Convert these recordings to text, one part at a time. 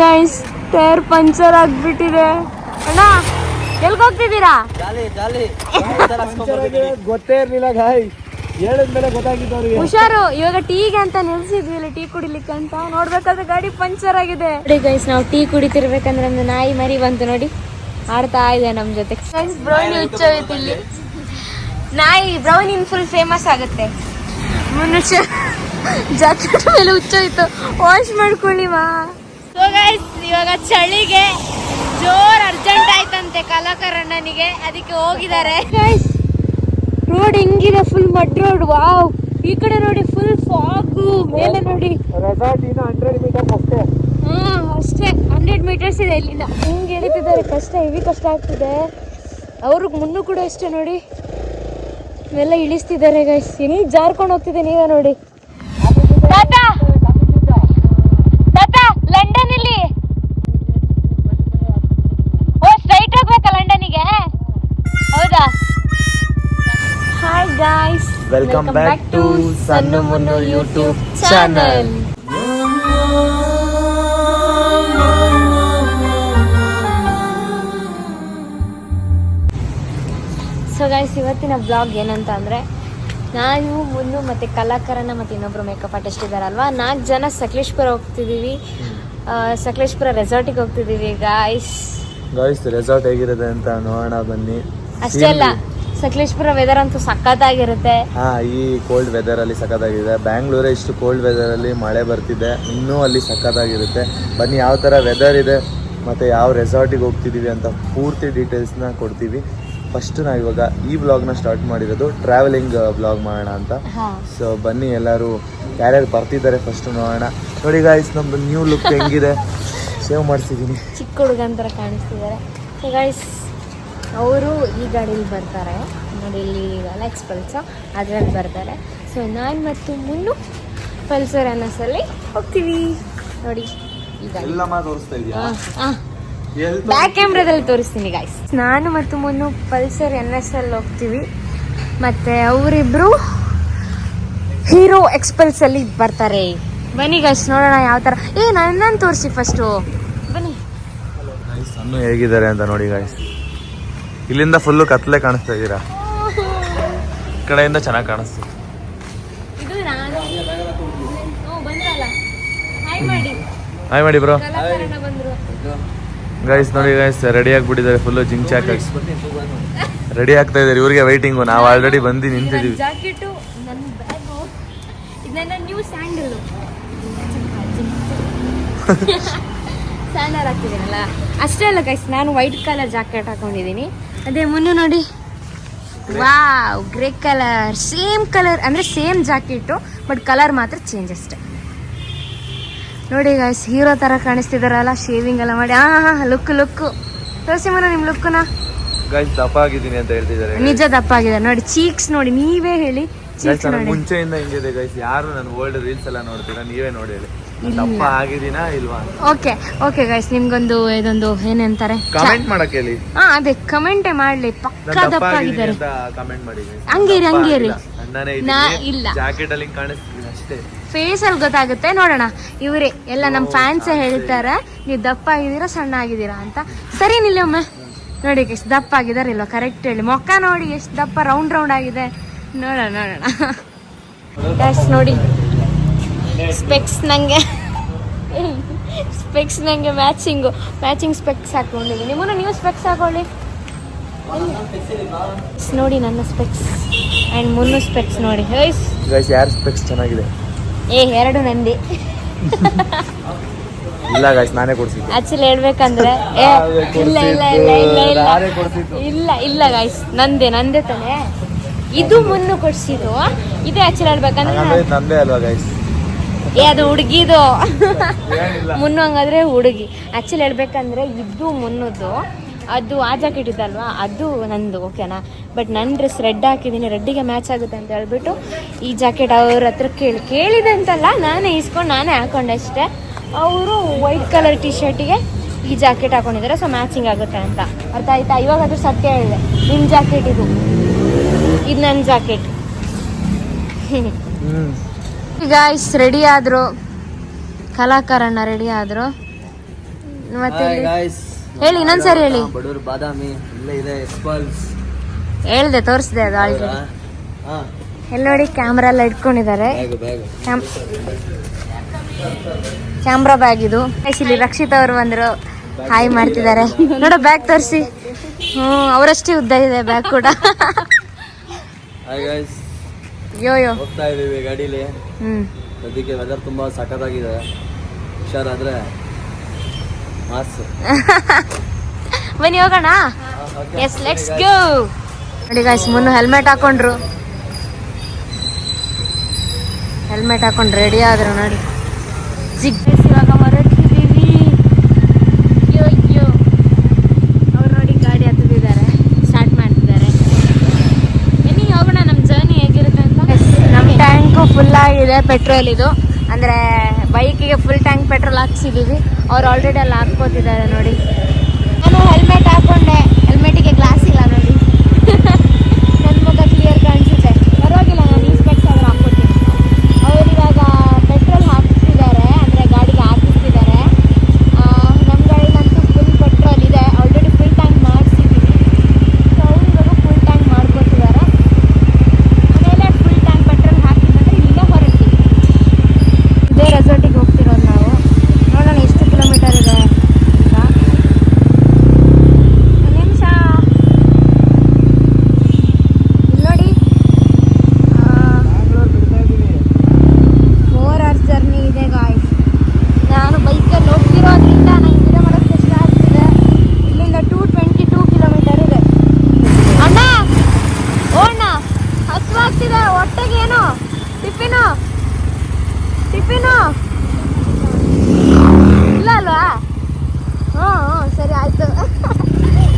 Guys tyre puncture ಆಗ್ಬಿಟ್ಟಿದೆ. ಅಣ್ಣ ಎಲ್ಗ್ ಹೋಗ್ತಿದ್ದೀರಾ ಗೊತ್ತೇ ಇರ್ಲಿಲ್ಲ ಗಾಯ್ ಹೇಳಿದ್ಮೇಲೆ ಹುಷಾರು ಇವಾಗ ಟೀಗೆ ಅಂತ ನಿಲ್ಸಿದ್ವಿ ಇಲ್ಲಿ ಟೀ ಕುಡಿಲಿಕ್ಕೆ ಅಂತ. ನೋಡ್ಬೇಕಾದ್ರೆ ಗಾಡಿ ಪಂಚರ್ ಆಗಿದೆ. ನೋಡಿ ಗೈಸ್ ನಾವು ಟೀ ಕುಡಿತಿರ್ಬೇಕಂದ್ರೆ ಒಂದು ನಾಯಿ ಮರಿ ಬಂತು ನೋಡಿ. ಆಡ್ತಾ ಇದೆ ನಮ್ ಜೊತೆ. ಬ್ರೌನಿ ಹುಚ್ಚೋಯ್ತು ಇಲ್ಲಿ ನಾಯಿ ಬ್ರೌನಿ ಫುಲ್ ಫೇಮಸ್ ಆಗುತ್ತೆ. ಮನುಷ್ಯ ಜಾಕೆಟ್ ಮೇಲೆ ಹುಚ್ಚೋಯ್ತು. ವಾಶ್ ಮಾಡ್ಕೊಳ್ಳಿ ಮಾ ಸೊ ಗೈಸ್ ಇವಾಗ ಚಳಿಗೆ ಜೋರ್ ಅರ್ಜೆಂಟ್ ಆಯ್ತಂತೆ ಕಲಾಕರಣ್ಣನಿಗೆ ಅದಕ್ಕೆ ಹೋಗಿದ್ದಾರೆ. ಗೈಸ್ ರೋಡ್ ಹೆಂಗಿದೆ? ಫುಲ್ ಮಡ್ ರೋಡ್ ವಾವ್ ಈ ಕಡೆ ನೋಡಿ ಫುಲ್ ಫಾಗ್ ಮೇಲೆ ನೋಡಿ. ರೆಸಾರ್ಟ್ ಇನ್ನು ಹಂಡ್ರೆಡ್ ಮೀಟರ್ಸ್ ಅಷ್ಟೇ. ಹಾ ಅಷ್ಟೇ. ಹಂಡ್ರೆಡ್ ಮೀಟರ್ಸ್ ಇದೆ ಇಲ್ಲಿಂದ. ಹಿಂಗೆ ಎಳಿತಿದ್ದಾರೆ. ಕಷ್ಟ ಹೆವಿ ಕಷ್ಟ ಆಗ್ತಿದೆ. ಅವ್ರಿಗೆ ಮುನ್ನು ಕೂಡ ಅಷ್ಟೇ ನೋಡಿ. ಇವೆಲ್ಲ ಇಳಿಸ್ತಿದ್ದಾರೆ ಗೈಸ್ ಹೆಂಗ್ ಜಾರ್ಕೊಂಡು ಹೋಗ್ತಿದೆ ನೀವೇ ನೋಡಿ. ಗಾಯ್ಸ್ ಬ್ಯಾಕ್ ಟು ಸಣ್ಣ Munnu YouTube channel so guys ಇವತ್ತಿನ ಬ್ಲಾಗ್ ಏನಂತ ಅಂದ್ರೆ ನಾನು ಮುನ್ನು ಮತ್ತೆ ಕಲಾಕಾರನ ಮತ್ತೆ ಇನ್ನೊಬ್ರು ಮೇಕಪ್ ಆರ್ಟಿಸ್ಟ್ ಇದ್ದಾರಲ್ವಾ ನಾಲ್ಕು ಜನ ಸಕಲೇಶ್ಪುರ ಹೋಗ್ತಿದೀವಿ. ಸಕಲೇಶ್ಪುರ ರೆಸಾರ್ಟಿಗೆ ಹೋಗ್ತಿದೀವಿ ಗಾಯ್ಸ್ ಗಾಯ್ಸ್ ರೆಸಾರ್ಟ್ ಹೇಗಿರುತ್ತೆ ಅಂತ ನೋಡೋಣ ಬನ್ನಿ. ಅಷ್ಟೇ ಅಲ್ಲ. ಸಕಲೇಶ್ಪುರ ವೆದರ್ ಅಂತೂ ಸಖತ್ತಾಗಿರುತ್ತೆ. ಹಾ ಈ ಕೋಲ್ಡ್ ವೆದರ್ ಅಲ್ಲಿ ಸಖತ್ತಾಗಿದೆ. ಬ್ಯಾಂಗ್ಳೂರೇ ಇಷ್ಟು ಕೋಲ್ಡ್ ವೆದರ್ ಅಲ್ಲಿ ಮಳೆ ಬರ್ತಿದೆ. ಇನ್ನೂ ಅಲ್ಲಿ ಸಖತ್ತಾಗಿರುತ್ತೆ. ಬನ್ನಿ ಯಾವ ತರ ವೆದರ್ ಇದೆ ಮತ್ತೆ ಯಾವ ರೆಸಾರ್ಟಿಗೆ ಹೋಗ್ತಿದೀವಿ ಅಂತ ಪೂರ್ತಿ ಡೀಟೇಲ್ಸ್ನ ಕೊಡ್ತೀವಿ. ಫಸ್ಟ್ ನಾವು ಇವಾಗ ಈ ಬ್ಲಾಗ್ನ ಸ್ಟಾರ್ಟ್ ಮಾಡಿರೋದು ಟ್ರಾವೆಲಿಂಗ್ ಬ್ಲಾಗ್ ಮಾಡೋಣ ಅಂತ. ಸೊ ಬನ್ನಿ ಎಲ್ಲರೂ ಯಾರ್ಯಾರು ಬರ್ತಿದ್ದಾರೆ ಫಸ್ಟ್ ನೋಡೋಣ. ನೋಡಿ ಗಾಯ್ಸ್ ನಮ್ದು ನ್ಯೂ ಲುಕ್ ಹೆಂಗಿದೆ. ಸೇವ್ ಮಾಡ್ತಿದ್ದೀನಿ ಚಿಕ್ಕ ಹುಡುಗ ಅಂತ ಕಾಣಿಸ್ತಿದ್ದಾರೆ. ಸೊ ಗೈಸ್ ಅವರು ಈ ಗಾಡೀಲಿ ಬರ್ತಾರೆ. ನೋಡಿ ಇಲ್ಲಿ ಅಲೆಕ್ಸ್ ಪಲ್ಸ ಅದರಲ್ಲಿ ಬರ್ತಾರೆ. ಸೊ ನಾನು ಮತ್ತು ಮುನ್ನು ಪಲ್ಸರ್ ಅನ್ನಸಲ್ಲಿ ಹೋಗ್ತೀವಿ. ನೋಡಿ ಬ್ಯಾಕ್ ಕ್ಯಾಮ್ರಾದಲ್ಲಿ ತೋರಿಸ್ತೀನಿ ಗಾಯ್ಸ್ ನಾನು ಮತ್ತು ಮುನ್ನು ಪಲ್ಸರ್ ಎನ್ ಎಸ್ ಅಲ್ಲಿ ಹೋಗ್ತೀವಿ. ಮತ್ತೆ ಅವರಿಬ್ರು ಹೀರೋ ಎಕ್ಸ್ಪಲ್ಸ್ ಅಲ್ಲಿ ಬರ್ತಾರೆ. ಬನ್ನಿ ಗಾಯ್ಸ್ ನೋಡೋಣ ಯಾವ ತರ. ಏ ನನ್ನ ತೋರಿಸಿ ಫಸ್ಟು ಬನ್ನಿ. ಹೇಗಿದ್ದಾರೆ ಅಂತ ನೋಡಿ ಗಾಯ್ಸ್ ಇಲ್ಲಿಂದ ಫುಲ್ಲು ಕತ್ಲೆ ಕಾಣಿಸ್ತಾ ಇದ್ದೀರಾ? ಈ ಕಡೆಯಿಂದ ಚೆನ್ನಾಗಿ ಕಾಣಿಸ್ತು. ಇದು ನಾನು. ಓ, ಬಂದ್ರಲ್ಲ. ಹಾಯ್ ಮಾಡಿ. ಬ್ರೋ ಬಂದ್ರು. ಗೈಸ್ ನೋಡಿ ಗೈಸ್ ರೆಡಿ ಆಗಿಬಿಟ್ಟಿದ್ದಾರೆ ಫುಲ್ಲು ಜಿಂಕ್ ಚಾಕ್ ರೆಡಿ ಆಗ್ತಾ ಇದ್ದಾರೆ ಇವ್ರಿಗೆ ವೈಟಿಂಗು ನಾವು ಆಲ್ರೆಡಿ ಬಂದು ನಿಂತಿದ್ದೀವಿ ಜಾಕೆಟು ನನ್ನ ಬ್ಯಾಗು ಇದು ನನ್ನ ನ್ಯೂ ಸ್ಯಾಂಡಲ್ ಸ್ಯಾಂಡಲ್ ಹಾಕಿದ್ದೀನಲ್ಲ. ಅಷ್ಟೇ ಅಲ್ಲ ಗೈಸ್ ನಾನು ವೈಟ್ ಕಲರ್ ಜಾಕೆಟ್ ಹಾಕೊಂಡಿದ್ದೀನಿ. ಅದೇ ಮುನ್ನು ನೋಡಿ. Wow grey colour same colour ಅಂದರೆ ಸೇಮ್ ಜಾಕೆಟು ಬಟ್ ಕಲರ್ ಮಾತ್ರ ಚೇಂಜ್ ಅಷ್ಟೇ. ನೋಡಿ ಗಾಯ್ಸ್ ಹೀರೋ ಥರ ಕಾಣಿಸ್ತಿದಾರಲ್ಲ ಶೇವಿಂಗ್ ಎಲ್ಲ ಮಾಡಿ. ಹಾಂ ಹಾಂ ಲುಕ್ ಲುಕ್ಕು ತೋರಿಸಿ ಮನ ನಿಮ್ಮ ಲುಕ್ಕನ್ನ ಗೈಸ್ ದಪ್ಪ ಆಗಿದ್ದೀನಿ ಅಂತ ಹೇಳ್ತಿದ್ದಾರೆ. ನಿಜ ದಪ್ಪ ಆಗಿದೆ ನೋಡಿ ಚೀಕ್ಸ್ ನೋಡಿ ನೀವೇ ಹೇಳಿ. ಚೀಕ್ಸ್ ನೋಡಿ. ಮುಂಚೆಯಿಂದ ಹಿಂಗಿದೆ ಗೈಸ್ ಯಾರು ನಾನು ಓಲ್ಡ್ ರೀಲ್ಸ್ ಎಲ್ಲ ನೋಡ್ತೀರಾ ನೀವೇ ನೋಡಿ ಹೇಳಿ. ದಪ್ಪ ಆಗಿದ್ದೀನಾ ಇಲ್ವಾ? ಓಕೆ ಓಕೆ ಗೈಸ್ ನಿಮ್ಗೊಂದು ಇದೊಂದು ಏನಂತಾರೆ? ಕಮೆಂಟ್ ಮಾಡಕ್ ಹೇಳಿ. ಹಾ ಅದೇ ಕಮೆಂಟೇ ಮಾಡ್ಲಿ ಪಕ್ಕ ದಪ್ಪ ಆಗಿದ್ದಾರೆ. ಕಮೆಂಟ್ ಮಾಡಿ ಹಂಗೇರಿ, ಹಂಗೇರಿ. ನಾ ಇಲ್ಲ. ಜಾಕೆಟ್ ಅಲ್ಲಿ ಕಾಣಿಸ್ತೀನಿ ಅಷ್ಟೇ. ಫೇಸ್ ಅಲ್ಲಿ ಗೊತ್ತಾಗುತ್ತೆ ನೋಡೋಣ. ಇವರೇ ಎಲ್ಲ ನಮ್ಮ ಫ್ಯಾನ್ಸ್ ಹೇಳ್ತಾರೆ ನೀವು ದಪ್ಪ ಆಗಿದ್ದೀರಾ ಸಣ್ಣ ಆಗಿದ್ದೀರಾ ಅಂತ. ಸರಿ ನಿಲ್ಲಿ ಒಮ್ಮೆ. ನೋಡಿ ಎಷ್ಟು ದಪ್ಪ ಆಗಿದ್ದಾರೆ ಇಲ್ವಾ? ಕರೆಕ್ಟ್ ಹೇಳಿ. ಮೊಕ್ಕ ನೋಡಿ ಎಷ್ಟು ದಪ್ಪ ರೌಂಡ್ ರೌಂಡ್ ಆಗಿದೆ. ನೋಡೋಣ ನೋಡೋಣ. ನೋಡಿ. ಸ್ಪೆಕ್ಸ್ ನನಗೆ ಸ್ಪೆಕ್ಸ್ ನನಗೆ ಮ್ಯಾಚಿಂಗು ಮ್ಯಾಚಿಂಗ್ ಸ್ಪೆಕ್ಸ್ ಹಾಕೊಂಡಿದ್ದೀನಿ. ನಿಮ್ಮನ್ನು ನೀವು ಸ್ಪೆಕ್ಸ್ ಹಾಕೊಳ್ಳಿ. ನೋಡಿ ನನ್ನ ಸ್ಪೆಕ್ಸ್ ಆ್ಯಂಡ್ ಮುನ್ನು ಸ್ಪೆಕ್ಸ್ ನೋಡಿ. ಗೈಸ್ ಯಾರ್ ಸ್ಪೆಕ್ಸ್ ಚೆನ್ನಾಗಿದೆ? ಏ ಎರಡು ನಂದಿ. ಇಲ್ಲ ಗೈಸ್ ನಾನೇ ಕೊಡ್ಸಿದ್ದೆ. ಆಕ್ಚುಲಿ ಹೇಳ್ಬೇಕಂದ್ರೆ ಏ, ಇಲ್ಲ ಇಲ್ಲ ಇಲ್ಲ ಇಲ್ಲ ಇಲ್ಲ. ಇಲ್ಲ ಇಲ್ಲ ಗಾಯ್ಸ್ ನಂದೆ ನಂದೆ ತಾನೆ. ಇದು ಮುನ್ನು ಕೊಡ್ಸಿದ್ದು. ಇದೇ ಆಕ್ಚುಲಿ ಹೇಳ್ಬೇಕಂದ್ರೆ ನಂದೇ ಅಲ್ವಾ ಗೈಸ್ ಏ ಅದು ಹುಡುಗಿದು. ಮುನ್ನು ಹಂಗಾದ್ರೆ ಹುಡುಗಿ. ಆ್ಯಕ್ಚುಲಿ ಹೇಳ್ಬೇಕಂದ್ರೆ ಇದು ಮುನ್ನದ್ದು. ಅದು ಆ ಜಾಕೆಟ್ ಇದಲ್ವಾ ಅದು ನಂದು ಓಕೆನಾ ಬಟ್ ನನ್ನ ಡ್ರೆಸ್ ರೆಡ್ ಹಾಕಿದ್ದೀನಿ. ರೆಡ್ಡಿಗೆ ಮ್ಯಾಚ್ ಆಗುತ್ತೆ ಅಂತ ಹೇಳ್ಬಿಟ್ಟು ಈ ಜಾಕೆಟ್ ಅವ್ರ ಹತ್ರ ಕೇಳಿ ಕೇಳಿದೆ ಅಂತಲ್ಲ ನಾನೇ ಇಸ್ಕೊಂಡು ನಾನೇ ಹಾಕೊಂಡೆ ಅಷ್ಟೇ. ಅವರು ವೈಟ್ ಕಲರ್ ಟಿ ಶರ್ಟಿಗೆ ಈ ಜಾಕೆಟ್ ಹಾಕೊಂಡಿದ್ದಾರೆ ಸೊ ಮ್ಯಾಚಿಂಗ್ ಆಗುತ್ತೆ ಅಂತ. ಅರ್ಥ ಆಯ್ತಾ? ಇವಾಗ ಅದು ಸತ್ಯ ಹೇಳಿದೆ. ನಿಮ್ಮ ಜಾಕೆಟ್ ಇದು. ಇದು ನನ್ನ ಜಾಕೆಟ್. ಗಾಯ್ಸ್ ರೆಡಿ ಆದ್ರು ಕಲಾಕಾರಣ್ಣ ರೆಡಿ ಆದ್ರು. ಮತ್ತೆ ಹೇಳಿ? ಇನ್ನೊಂದ್ಸರಿ ಹೇಳಿ ಬಡೂರು ಬಾದಾಮಿ ಇಲ್ಲೇ ಇದೆ ಎಕ್ಸ್ಪಲ್ಸ್ ಹೇಳ್ದೆ ತೋರಿಸ್ದೆ ಅದು ಆಲ್ರೆಡಿ. ಎಲ್ಲ ನೋಡಿ ಕ್ಯಾಮ್ರಾ ಎಲ್ಲ ಇಟ್ಕೊಂಡಿದ್ದಾರೆ. Camera bag. ಇದು. ಇಲ್ಲಿ ರಕ್ಷಿತ್ ಅವರು ಬಂದ್ರು. ಹಾಯ್ ಮಾಡ್ತಿದ್ದಾರೆ. ನೋಡೋ ಬ್ಯಾಗ್ ತೋರಿಸಿ. ಹ್ಞೂ ಅವರಷ್ಟೇ ಉದ್ದ ಇದೆ ಬ್ಯಾಗ್ ಕೂಡ. ಯೋ ಯೋ ಹೋಗ್ತಾ ಇದೀವಿ ಗಾಡೀಲಿ. ಹ್ಮ್. ಅದಕ್ಕೆ ವೆದರ್ ತುಂಬಾ ಸಖತ್ತಾಗಿದೆ. ಹುಷಾರಾದ್ರೆ ಮಾಸ್ ಬನ್ನಿ ಹೋಗೋಣ. ಎಸ್ ಲೆಟ್ಸ್ ಗೋ ನೋಡಿ ಗಾಯ್ಸ್ ಮುನ್ನು ಹೆಲ್ಮೆಟ್ ಹಾಕೊಂಡ್ರು. ಹೆಲ್ಮೆಟ್ ಹಾಕೊಂಡು ರೆಡಿ ಆದ್ರು ನೋಡಿ. ಜಿಗ್ ಇವಾಗ ಹೊರಟಿದ್ದೀವಿ ಅಯ್ಯೋ ಅಯ್ಯೋ ಅವ್ರು ನೋಡಿ ಗಾಡಿ ಹತ್ತಿದ್ದಾರೆ ಸ್ಟಾರ್ಟ್ ಮಾಡ್ತಿದ್ದಾರೆ ಬನ್ನಿ ಹೋಗೋಣ ನಮ್ಮ ಜರ್ನಿ ಹೇಗಿರುತ್ತೆ ಅಂತ ನಮ್ಮ ಟ್ಯಾಂಕು ಪೆಟ್ರೋಲ್ ಇದು. ಅಂದರೆ ಬೈಕಿಗೆ ಫುಲ್ ಟ್ಯಾಂಕ್ ಪೆಟ್ರೋಲ್ ಹಾಕ್ಸಿದ್ದೀವಿ ಅವ್ರು ಆಲ್ರೆಡಿ ಅಲ್ಲಿ ಹಾಕ್ಕೋತಿದ್ದಾರೆ ನೋಡಿ. ನಾನು ಹೆಲ್ಮೆಟ್ ಹಾಕೊಂಡೆ ಹೆಲ್ಮೆಟಿಗೆ ಗ್ಲಾಸ್ ಇಲ್ಲ ನೋಡಿ ನನ್ನ ಮುಖ ಕ್ಲಿಯರ್ ಕಾಣಿಸುತ್ತೆ ಪರವಾಗಿಲ್ಲ ನಾನು ಈ ಸ್ಪೆಕ್ಸ್ ಆದ್ರೂ ಹಾಕ್ಕೊತೀನಿ ಅವ್ರು ಇವಾಗ ಪೆಟ್ರೋಲ್ ಹಾಕ್ತಿದ್ದಾರೆ ಅಂದರೆ ಗಾಡಿಗೆ ಹಾಕಿಸ್ತಿದ್ದಾರೆ ನಮ್ಮ ಗಾಡಿಗಂತೂ ಫುಲ್ ಪೆಟ್ರೋಲ್ ಇದೆ ಆಲ್ರೆಡಿ ಫುಲ್ ಟ್ಯಾಂಕ್ ಮಾಡಿಸಿದ್ದೀವಿ ಸೊ ಅವ್ರು ಇವಾಗ ಫುಲ್ ಟ್ಯಾಂಕ್ ಮಾಡ್ಕೊತಿದ್ದಾರೆ ಆಮೇಲೆ ಫುಲ್ ಟ್ಯಾಂಕ್ ಪೆಟ್ರೋಲ್ ಹಾಕಿದ್ರೆ ಇಲ್ಲಿಂದ ಹೊರಡ್ತೀವಿ ಇದೇ ರೆಸಾರ್ಟಿಗೆ ಹೋಗ್ತಿರೋದು ನಾವು ನೋಡೋಣ ಎಷ್ಟು ಕಿಲೋಮೀಟರ್ ಇದೆ ಅಂತ ಒಂದ್ ನಿಮಿಷ ಇಲ್ಲಿ ನೋಡಿ ಫೋರ್ ಅವರ್ಸ್ ಜರ್ನಿ ಇದೆ ಗಾಯ್ಸ್ ನಾನು ಬೈಕಲ್ಲಿ ಹೋಗ್ತಿರೋದ್ರಿಂದ ನಂಗೆ ವಿಡಿಯೋ ಮಾಡೋಕ್ಕೆ ಕಷ್ಟ ಆಗ್ತಿದೆ ಇಲ್ಲಿಂದ ಟೂ ಟ್ವೆಂಟಿ ಟೂ ಕಿಲೋಮೀಟರ್ ಇದೆ ಅಣ್ಣ ಓ ಅಣ್ಣ ಹಸುವಾಗ್ತಿದೆ ಹೊಟ್ಟೆಗೆ ಏನು ಟಿಫಿನು ಟಿಫಿನು ಇಲ್ಲ ಅಲ್ವಾ ಹ್ಞೂ ಹ್ಞೂ ಸರಿ ಆಯ್ತು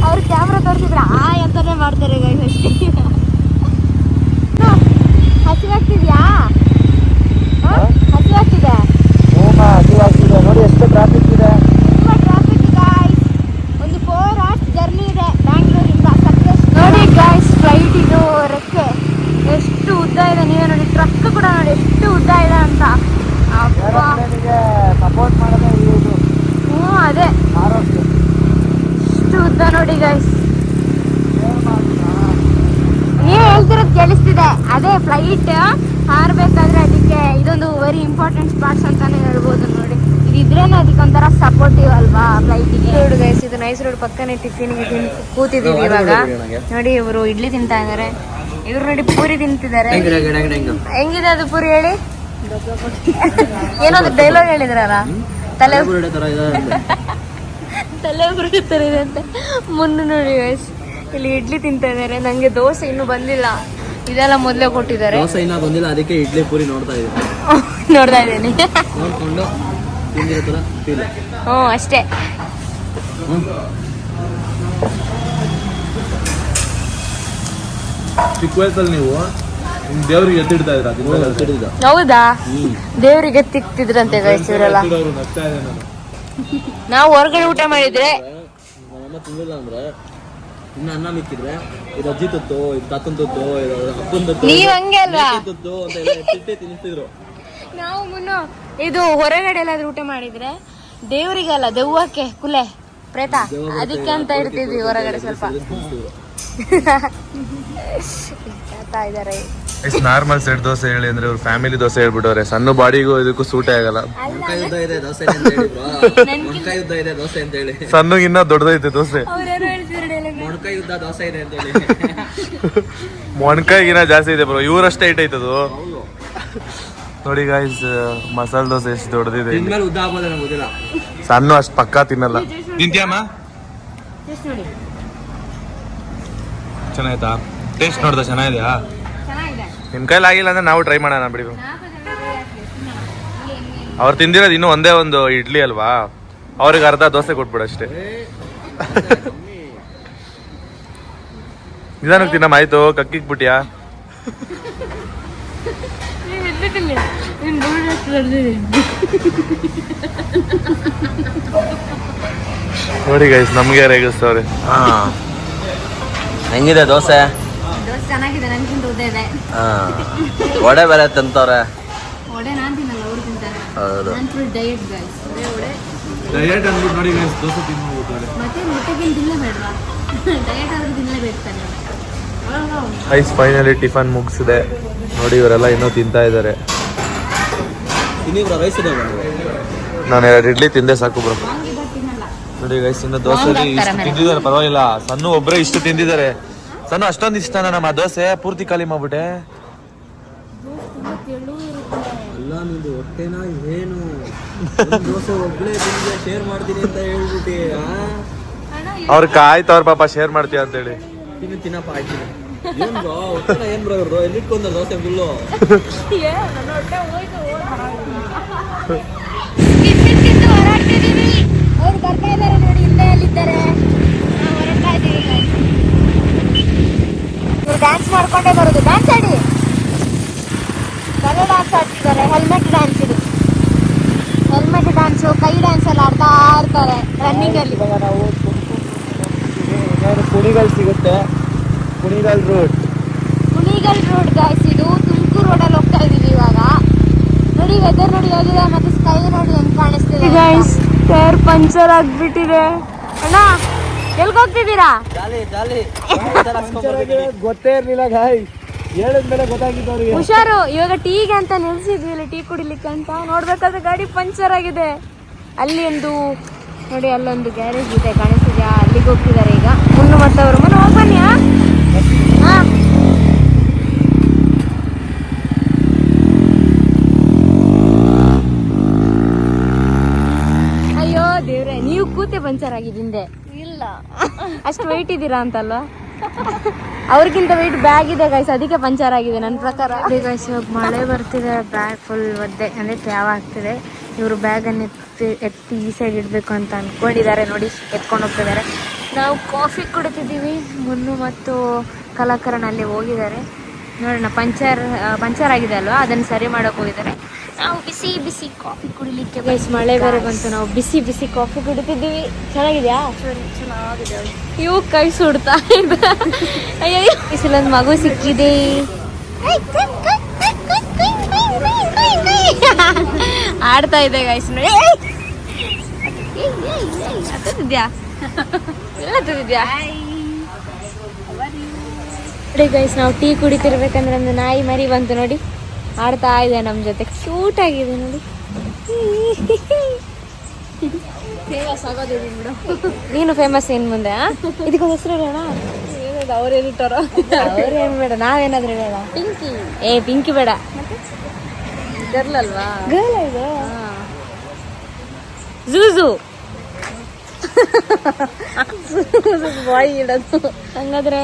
ಅವ್ರು ಕ್ಯಾಮ್ರಾ ತೋರಿಸಿದ್ರೆ ಆಯ್ ಅಂತಾನೆ ಮಾಡ್ತಾರೆ ಗೈಸ್ ಅಷ್ಟೇ ಹಸಿವಾಗ್ತಿದ್ಯಾ ಹಸಿವಾಗ್ತಿದೆ ನೋಡಿ ಎಷ್ಟು ಟ್ರಾಫಿಕ್ ಇದೆ ತುಂಬ ಟ್ರಾಫಿಕ್ ಗಾಯ್ಸ್ ಒಂದು ಫೋರ್ ಅವರ್ಸ್ ಜರ್ನಿ ಇದೆ ಬ್ಯಾಂಗ್ಳೂರಿಂದ ಸಕ್ಲೇಶ್ ನೋಡಿ ಗಾಯ್ಸ್ ಫ್ಲೈಟ್ ಇದು ರೆಕ್ಕೆ ಎಷ್ಟು ಉದ್ದ ಇದೆ ನೀವೇ ನೋಡಿ ಟ್ರಕ್ ಕೂಡ ನೋಡಿ ಎಷ್ಟು ಉದ್ದ ಇದೆ ಅಂತ ಅಬ್ಬಾ ಸಪೋರ್ಟ್ ಮಾಡೋದೇ ಇದು ಹ್ಞೂ ಅದೇ ಎಷ್ಟು ಉದ್ದ ನೋಡಿ ಗೈಸ್ ನೀವು ಹೇಳ್ತಿರೋದು ಕೇಳಿಸ್ತಿದೆ. ಅದೇ ಫ್ಲೈಟ್ ಹಾರಬೇಕಾದ್ರೆ ಅದಕ್ಕೆ ಇದೊಂದು ವೆರಿ ಇಂಪಾರ್ಟೆಂಟ್ ಸ್ಪಾಟ್ಸ್ ಅಂತಾನೆ ಹೇಳ್ಬೋದು ನೋಡಿ. ಇದಿದ್ರೇನೆ ಅದಕ್ಕೆ ಒಂಥರ ಸಪೋರ್ಟಿವ್ ಅಲ್ವಾ ಫ್ಲೈಟಿಗೆ ರೋಡ್ ಗೈಸ್ ಇದು ನೈಸ್ ರೋಡ್ ಪಕ್ಕನೆ ಟಿಫಿನ್ಗೆ ತಿನ್ ಕೂತಿದ್ದೀವಿ ಇವಾಗ. ನೋಡಿ ಇವರು ಇಡ್ಲಿ ತಿಂತಾ ಇದ್ದಾರೆ ಇವ್ರು ನೋಡಿ ಪೂರಿ ತಿಂತಿದ್ದಾರೆ ಹೆಂಗಿದೆ ಅದು ಪೂರಿ ಹೇಳಿ? ಏನೋ ಡೈಲಾಗ್ ಹೇಳಿದ್ರಲ್ಲ? ತಲೆ ಬರುತ್ತಾರೆ ಇದೆ ಅಂತ ಮುನ್ನು ನೋಡಿ ಗೈಸ್ ಇಲ್ಲಿ ಇಡ್ಲಿ ತಿಂತಾ ಇದ್ದಾರೆ. ನಂಗೆ ದೋಸೆ ಇನ್ನೂ ಬಂದಿಲ್ಲ. ಇದೆಲ್ಲ ಮೊದಲೇ ಕೊಟ್ಟಿದ್ದಾರೆ. ದೋಸೆ ಇನ್ನ ಬಂದಿಲ್ಲ ಅದಕ್ಕೆ ಇಡ್ಲಿ ಪೂರಿ ನೋಡ್ತಾ ಇದ್ದೀನಿ. ನೋಡ್ತಾ ಇದ್ದೀನಿ. ನೋಡ್ಕೊಂಡು ತಿಂದಿರೋ ಥರ ಫೀಲ್ ಹ್ಞೂ ಅಷ್ಟೇ. ಚಿಕ್ಕ ವಯಸ್ಸಲ್ಲಿ ನೀವು ದೇವ್ರಿಗೆ ಎತ್ತಿಡ್ತಾ ಇದ್ರ ಹೌದಾ? ದೇವರಿಗೆ ತಿಕ್ತಿದ್ರಂತೆ ಗೈಸ್ ಇವರೆಲ್ಲ. ನಗ್ತಾ ಇದೆ ನಾನು. ನಾವು ಹೊರಗಡೆ ಊಟ ಮಾಡಿದ್ರೆ ನಮ್ಮಮ್ಮ ತಿಂದಿಲ್ಲ ಅಂದ್ರೆ ಇನ್ನ ಅನ್ನ ಮಿಕ್ಕಿದ್ರೆ ಇದು ಅಜ್ಜಿ ತುತ್ತು ಇದು ತಾತನ್ ತುತ್ತು ಇದು ಅಪ್ಪನ್ ತುತ್ತು ನೀವ್ ಹಂಗೆ ಅಲ್ವಾ? ಮೇಕೆ ತುತ್ತು ಅಂತ ಎಲ್ಲ ಎತ್ತಿಟ್ಟೆ ತಿನ್ನಿಸ್ತಿದ್ರು. ನಾವು ಮುನ್ನು ಇದು ಹೊರಗಡೆ ಎಲ್ಲಾದ್ರೂ ಊಟ ಮಾಡಿದ್ರೆ ದೇವರಿಗಲ್ಲ ದೆವ್ವಕ್ಕೆ ಕುಲೆ ಪ್ರೇತ ಅದಕ್ಕೆ ಅಂತ ಇರ್ತಿದ್ವಿ ಹೊರಗಡೆ ಸ್ವಲ್ಪ. ತಿನ್ನಿಸ್ತಿದ್ರು ಹೇಳ್ತಾ ಇದಾರೆ. ನಾರ್ಮಲ್ ಸೆಟ್ ದೋಸೆ ಹೇಳಿ ಅಂದ್ರೆ ಇವ್ರು ಫ್ಯಾಮಿಲಿ ದೋಸೆ ಹೇಳ್ಬಿಟ್ಟವ್ರೆ. ಸಣ್ಣ ಬಾಡಿಗೂ ಇದಕ್ಕೂ ಸೂಟೇ ಆಗಲ್ಲ. ಸಣ್ಣ ಯುದ್ಧ ಇದೆ ದೋಸೆ ಅಂತ ಹೇಳಿ ಬ್ರೋ. ಮೊಣಕಾಯಿ ಯುದ್ಧ ಇದೆ ದೋಸೆ ಅಂತ ಹೇಳಿ. ಸಣ್ಣಗಿನ್ನ ದೊಡ್ಡದೈತೆ ದೋಸೆ. ಅವ್ರೇನೋ ಹೇಳ್ತಿದ್ರು ಮೊಣಕಾಯಿ ಯುದ್ಧ ದೋಸೆ ಇದೆ ಅಂತ ಹೇಳಿ. ಮೊಣಕಾಯಿಗಿನ ಜಾಸ್ತಿ ಇದೆ ಬ್ರೋ. ಇವ್ರಷ್ಟೇ ಐಟ್ ಐತದು ಹೌದು. ನೋಡಿ ಗಾಯ್ಸ್ ಮಸಾಲೆ ದೋಸೆ ಎಷ್ಟು ದೊಡ್ಡದಿದೆ ಸಣ್ಣ ಅಷ್ಟು ಪಕ್ಕಾ ತಿನ್ನಲ್ಲ. ತಿಂತ್ಯಾಮ ನೋಡಿ. ಚೆನ್ನಾಯ್ತಾ ಟೇಸ್ಟ್ ನೋಡ್ದ ಚೆನ್ನಾಗಿದೆಯಾ? ಚೆನ್ನಾಗಿದೆ ನಿಮ್ ಕೈಲಿ ಆಗಿಲ್ಲ ಅಂದ್ರೆ ನಾವು ಟ್ರೈ ಮಾಡೋಣ ಬಿಡಿ. ಅವ್ರು ತಿಂದಿರೋದು ಇನ್ನೂ ಒಂದೇ ಒಂದು ಇಡ್ಲಿ ಅಲ್ವಾ? ಅವ್ರಿಗೆ ಅರ್ಧ ದೋಸೆ ಕೊಟ್ಬಿಡು ಅಷ್ಟೇ. ನಿಧಾನಕ್ಕೆ ತಿನ್ನಮ್ಮ ಆಯ್ತು ಕಕ್ಕಿಕ್ಬಿಟ್ಯಾ ನೋಡಿ ಗೈಸ್ ನಮ್ಗೆ ಹಾ. ಹೆಂಗಿದೆ ದೋಸೆ? ದೋಸೆ ಚೆನ್ನಾಗಿದೆ ನನ್ಗಿಂತ ಉದ್ದ ಇದೆ ವಡೆ ಬೇರೆ ತಂತವ್ರೆ. ಒಡೆ ನಾನ್ ತಿನ್ನಲ್ಲ ಅವ್ರು ತಿಂತಾರೆ. ಹೌದು. ನಾನು ಫುಲ್ ಡಯಟ್ ಗೈಸ್ ಒಡೆ ಒಡೆ ಡಯಟ್ ಅಂದ್ಬಿಟ್ಟು ನೋಡಿ guys, ದೋಸೆ ತಿನ್ಬೋಗ್ತಾರೆ ಮತ್ತೆ ಮೊಟ್ಟೆಗಿನ ತಿನ್ನಲೇಬೇಡ್ವಾ ಡಯಟ್ ಆದ್ರೂ ತಿನ್ನಲೇಬೇಕು ತಾನೆ. ಐಸ್ ಫೈನಲಿ ಟಿಫನ್ ಮುಗಿಸಿದೆ. ನೋಡಿ ಇವರೆಲ್ಲ ಇನ್ನೂ ತಿಂತಾ ಇದ್ದಾರೆ. ನಾನು ಎರಡು ಇಡ್ಲಿ ತಿಂದೆ ಸಾಕು ಬ್ರೋ ನೋಡಿ ಗೈಸ್ ಇನ್ನು ದೋಸೆ ಇಷ್ಟು ತಿಂದಿದ್ದಾರೆ ಪರವಾಗಿಲ್ಲ. ಸಣ್ಣ ಒಬ್ಬರೇ ಇಷ್ಟು ತಿಂದಿದ್ದಾರೆ. ಸಣ್ಣ ಅಷ್ಟೊಂದು ಇಷ್ಟ ನಮ್ಮ ದೋಸೆ ಪೂರ್ತಿ ಖಾಲಿ ಮಾಡ್ಬಿಟ್ಟೆ. ಅಲ್ಲ ನಿಂದು ಹೊಟ್ಟೆನ ಏನು? ದೋಸೆ ಒಬ್ಬಳೇ ತಿಂದೆ ಶೇರ್ ಮಾಡ್ತೀನಿ ಅಂತ ಹೇಳ್ಬಿಟ್ಟಿ ಆ? ಅವ್ರ ಕಾಯ್ತು ಅವ್ರ ಪಾಪ ಶೇರ್ ಮಾಡ್ತೀಯ ಅಂತೇಳಿ. ತಿನ್ನು ತಿನ್ನಪ್ಪ ಆಯ್ತು ಏನ್ ಬ್ರೋ ಹೊಟ್ಟೆನ ಏನ್ ಬ್ರೋ ಇವ್ರದ್ದು ಎಲ್ಲಿಟ್ಕೊಂಡ್ರೆ ದೋಸೆ ಫುಲ್ಲು ಮಾಡ್ಕೊಂಡೇ ಬರೋದು. ಡ್ಯಾನ್ಸ್ ಆಡಿ. ಕಲೆ ಡ್ಯಾನ್ಸ್ ಆಡ್ತಿದ್ದಾರೆ. ಹೆಲ್ಮೆಟ್ ಡ್ಯಾನ್ಸ್ ಇದು. ಹೆಲ್ಮೆಟ್ ಡ್ಯಾನ್ಸು ಕೈ ಡ್ಯಾನ್ಸ್ ಎಲ್ಲ ಆಡ್ತಾ ಇರ್ತಾರೆ ರನ್ನಿಂಗ್ ಅಲ್ಲಿ. ಇವಾಗ ನಾವು ಕುಣಿಗಳು ಸಿಗುತ್ತೆ. Kunigal road Kunigal road guys ಇದು ತುಮಕೂರು ರೋಡಲ್ಲಿ ಹೋಗ್ತಾ ಇದೀವಿ ಇವಾಗ. ನೋಡಿ ವೆದರ್ ನೋಡಿ ಹೋಗಿದೆ ಮತ್ತೆ ಸ್ಕೈ ನೋಡಿ ಹೆಂಗ್ ಕಾಣಿಸ್ತಿದೆ ಗಾಯ್ಸ್ ಟೈರ್ ಪಂಚರ್ ಆಗ್ಬಿಟ್ಟಿದೆ. ಅಣ್ಣ ಎಲ್ಗ್ ಹೋಗ್ತಿದ್ದೀರಾ ಜಾಲಿ. ಜಾಲಿ ಗೊತ್ತೇ ಇರ್ಲಿಲ್ಲ ಗಾಯ್ ಹೇಳಿದ್ಮೇಲೆ ಗೊತ್ತಾಗಿತ್ತು ಅವ್ರಿಗೆ ಹುಷಾರು ಇವಾಗ ಟೀಗೆ ಅಂತ ನಿಲ್ಸಿದ್ವಿ ಇಲ್ಲಿ ಟೀ ಕುಡಿಲಿಕ್ಕೆ ಅಂತ. ನೋಡ್ಬೇಕಾದ್ರೆ ಗಾಡಿ ಪಂಚರ್ ಆಗಿದೆ. ಅಲ್ಲಿ ಒಂದು ನೋಡಿ ಅಲ್ಲೊಂದು ಗ್ಯಾರೇಜ್ ಇದೆ ಕಾಣಿಸ್ತಿದ್ಯಾ? ಅಲ್ಲಿಗೆ ಹೋಗ್ತಿದ್ದಾರೆ ಈಗ. ಮುನ್ನು ಹೋಗ್ ಬನ್ನಿ ಹಾ? ಹಾ. ಅಯ್ಯೋ ದೇವ್ರೆ ನೀವು ಕೂತೆ ಪಂಚರ್ ಆಗಿದೆ ಹಿಂದೆ. ಇಲ್ಲ ಅಷ್ಟು ವೆಯ್ಟ್ ಇದ್ದೀರಾ ಅಂತಲ್ವಾ? ಅವ್ರಿಗಿಂತ ವೆಯ್ಟ್ ಬ್ಯಾಗ್ ಇದೆ ಗೈಸ್ ಅದಕ್ಕೆ ಪಂಚರ್ ಆಗಿದೆ ನನ್ನ ಪ್ರಕಾರ. ಗೈಸ್ ಇವಾಗ ಮಳೆ ಬರ್ತಿದೆ ಬ್ಯಾಗ್ ಫುಲ್ ಒದ್ದೆ. ಅಂದರೆ ತ್ಯಾವ ಆಗ್ತಿದೆ. ಇವರು ಬ್ಯಾಗನ್ನು ಎತ್ತಿ ಎತ್ತಿ ಈ ಸೈಡ್ ಇಡಬೇಕು ಅಂತ ಅಂದ್ಕೊಂಡಿದ್ದಾರೆ ನೋಡಿ, ಎತ್ಕೊಂಡು ಹೋಗ್ತಿದ್ದಾರೆ. ನಾವು ಕಾಫಿ ಕುಡಿತಿದ್ದೀವಿ. ಮುನ್ನು ಮತ್ತು ಕಲಾಕರನ್ ಅಲ್ಲಿ ಹೋಗಿದ್ದಾರೆ. ನೋಡೋಣ, ಪಂಚರ್ ಪಂಚರ್ ಆಗಿದೆ ಅಲ್ವಾ? ಅದನ್ನು ಸರಿ ಮಾಡೋಕೆ ಹೋಗಿದ್ದಾರೆ. ನಾವು ಬಿಸಿ ಬಿಸಿ ಕಾಫಿ ಕುಡಿಲಿಕ್ಕೆ ಗೈಸ್ ಮಳೆ ಬೇರೆ ಬಂತು ನಾವು ಬಿಸಿ ಬಿಸಿ ಕಾಫಿ ಕುಡಿತಿದ್ದೀವಿ. ಚೆನ್ನಾಗಿದ್ಯಾ? ಚೆನ್ನಾಗಿದೆ ಇವು ಕೈ ಸುಡ್ತಾ ಇದೆ. ಅಯ್ಯೋ ಬಿಸಿಲೊಂದು ಮಗು ಸಿಕ್ಕಿದೆ. ಆಡ್ತಾ ಇದೆ ಗೈಸ್ ನೋಡಿ ಹತ್ತಿದ್ಯಾ ಎಲ್ಲ ಹತ್ತಿದ್ಯಾ ನೋಡಿ ಗೈಸ್ ನಾವು ಟೀ ಕುಡಿತಿರ್ಬೇಕಂದ್ರೆ ಒಂದು ನಾಯಿ ಮರಿ ಬಂತು ನೋಡಿ. ಆಡ್ತಾ ಇದೆ ನಮ್ಮ ಜೊತೆ. ಕ್ಯೂಟ್ ಆಗಿದೆ ನೋಡಿ. ನೀನು ಫೇಮಸ್ ಏನ್ ಮುಂದೆ? ಇದಕ್ಕೊಂದು ಹೆಸರು ಹೇಳೋಣ? ಅವ್ರೇನಿಟ್ಟಾರ ಅವ್ರೇನ್ ಬೇಡ ನಾವೇನಾದ್ರೂ ಬೇಡ ಪಿಂಕಿ ಏ ಪಿಂಕಿ ಬೇಡ. ಗರ್ಲ್ ಅಲ್ವಾ? ಗರ್ಲ್ ಇದು? ಝೂಝು ಬಾಯಿ ಇಡೋದು. ಹಂಗಾದ್ರೆ?